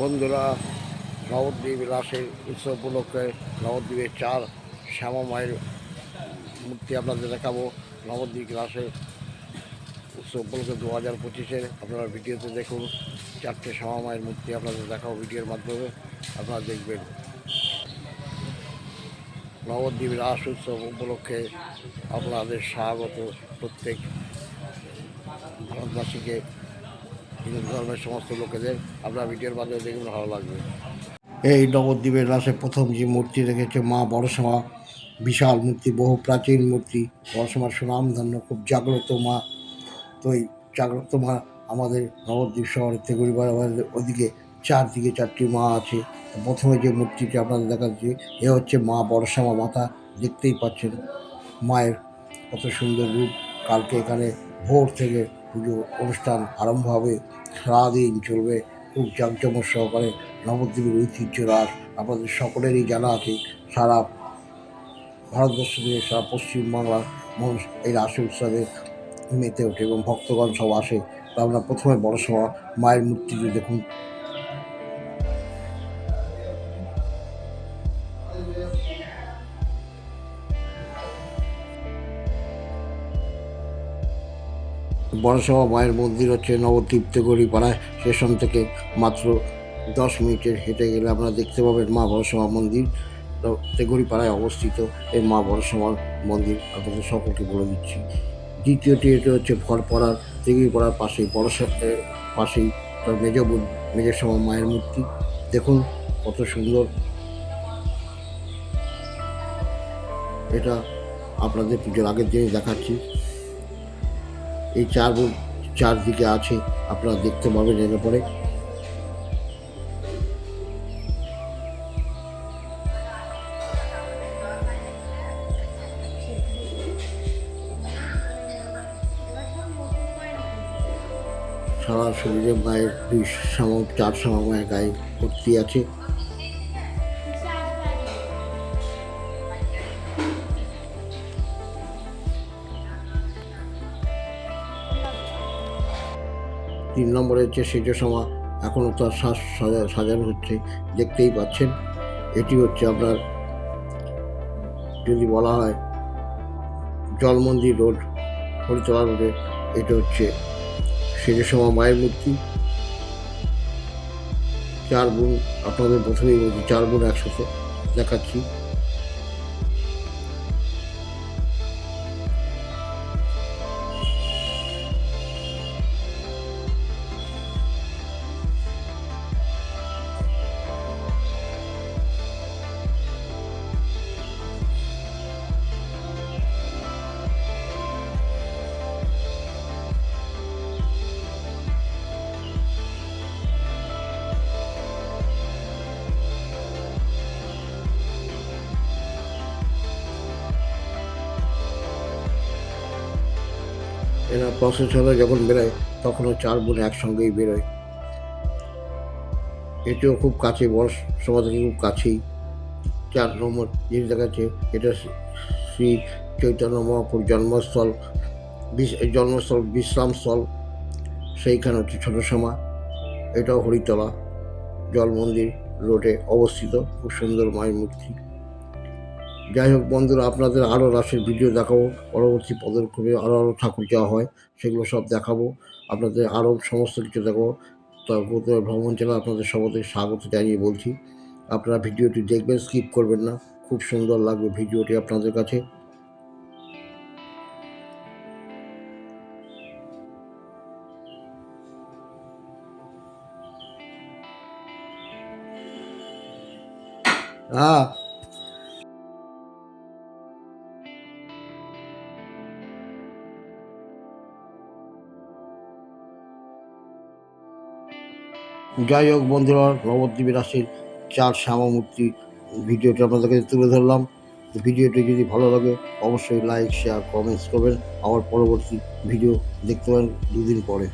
বন্ধুরা নবদ্বীপ রাসের উৎসব উপলক্ষে নবদ্বীপের চার শ্যামা মায়ের মূর্তি আপনাদের দেখাবো। নবদ্বীপ রাসের উৎসব উপলক্ষে দু হাজার পঁচিশের আপনারা ভিডিওতে দেখুন, চারটে শ্যামা মায়ের মূর্তি আপনাদের দেখাবো ভিডিওর মাধ্যমে, আপনারা দেখবেন। নবদ্বীপ রাস উৎসব উপলক্ষে আপনাদের স্বাগত প্রত্যেক ভারতবাসীকে। হিন্দু ধর্মের সমস্ত লোকেদের আপনার ভিডিওর মাধ্যমে দেখবেন ভালো লাগবে। এই নবদ্বীপের রাসে প্রথম যে মূর্তি রেখেছে মা বড়সমা, বিশাল মূর্তি, বহু প্রাচীন মূর্তি, বড়সমার সুনামধন্য খুব জাগ্রত মা। তো এই জাগ্রত মা আমাদের নবদ্বীপ শহরের তেগুড়ি বাজারের ওদিকে চারদিকে চারটি মা আছে। প্রথমে যে মূর্তিটি আপনাদের দেখাচ্ছি, এ হচ্ছে মা বড়সমা মাথা দেখতেই পাচ্ছেন। মায়ের কত সুন্দর রূপ, কালকে এখানে ভোর থেকে পুজো অনুষ্ঠান আরম্ভ হবে। সারাদিন চলবে খুব জাঁকজমক সহকারে নবদ্বীপের ঐতিহ্য রাস আপনাদের সকলেরই জানা আছে, সারা ভারতবর্ষ থেকে সারা পশ্চিমবাংলার মানুষ এই রাসে উৎসবে মেতে ওঠে এবং ভক্তগণ সব আসে। আমরা প্রথমে বড়ো সভা মায়ের মূর্তিটি দেখুন বড়সভা মায়ের মন্দির হচ্ছে তেগরি পাড়ায়। স্টেশন থেকে মাত্র দশ মিনিটের হেঁটে গেলে আপনারা দেখতে পাবেন মা বড়সভা মন্দির। তো তেগরি পাড়ায় অবস্থিত এই মা বড়সভার মন্দির। আপনাদের সকলকে বলে দিচ্ছি। দ্বিতীয়টি এটা হচ্ছে ভরপাড়ার তেগরি পাড়ার পাশেই বড় পাশেই তার মেজ সময় মায়ের মূর্তি। দেখুন কত সুন্দর। এটা আপনাদের পুজোর আগের দিনই দেখাচ্ছি। এই চার চারদিকে আছে, আপনারা দেখতে পাবেন এর পরে সারা শরীরে মায়ের দুই সামা চার সামা মায়ের গায়ে ভর্তি আছে। তিন নম্বরে হচ্ছে সেজ সমা। এখনও তার শ্বাস সাজা- সাজানো হচ্ছে, দেখতেই পাচ্ছেন। এটি হচ্ছে আপনার, যদি বলা হয় জলমন্দির রোড হরিতলা রোডে। এটা হচ্ছে সেজ সমা মায়ের মূর্তি। চার বোন, আপনাদের প্রথমেই বলছি, চার বোন একসাথে দেখাচ্ছি। এরা প্রসেসরে যখন বেরোয়, তখনও চার বোন একসঙ্গেই বেরোয়। এটিও খুব কাছে বড় সভা থেকে খুব কাছেই। চার নম্বর জিনিস দেখাচ্ছে, এটা শ্রী- চৈতন্য মহাপুর জন্মস্থল জন্মস্থল বিশ্রামস্থল সেইখানে হচ্ছে ছোটো সমা এটাও হরিতলা জল মন্দির রোডে অবস্থিত, খুব সুন্দর মায়ের মূর্তি। যাই হোক বন্ধুরা, আপনাদের আরও রাসের ভিডিও দেখাবো, পরবর্তী পদক্ষেপে আরও আরও ঠাকুর যাওয়া হয়, সেগুলো সব দেখাবো, আপনাদের আরও সমস্ত কিছু দেখাবো। তা গৌতম ভ্রমণ জেলা আপনাদের সবাই স্বাগত জানিয়ে বলছি। আপনারা ভিডিওটি দেখবেন স্কিপ করবেন না, খুব সুন্দর লাগবে ভিডিওটি আপনাদের কাছে। হ্যাঁ যাই হোক বন্ধুরা নবদ্বীপ রাশির চার শ্যামা মূর্তি ভিডিওটি আপনাদের কাছে তুলে ধরলাম। ভিডিওটি যদি ভালো লাগে, অবশ্যই লাইক শেয়ার কমেন্টস করবেন। আবার পরবর্তী ভিডিও দেখতে পারেন দুদিন পরে।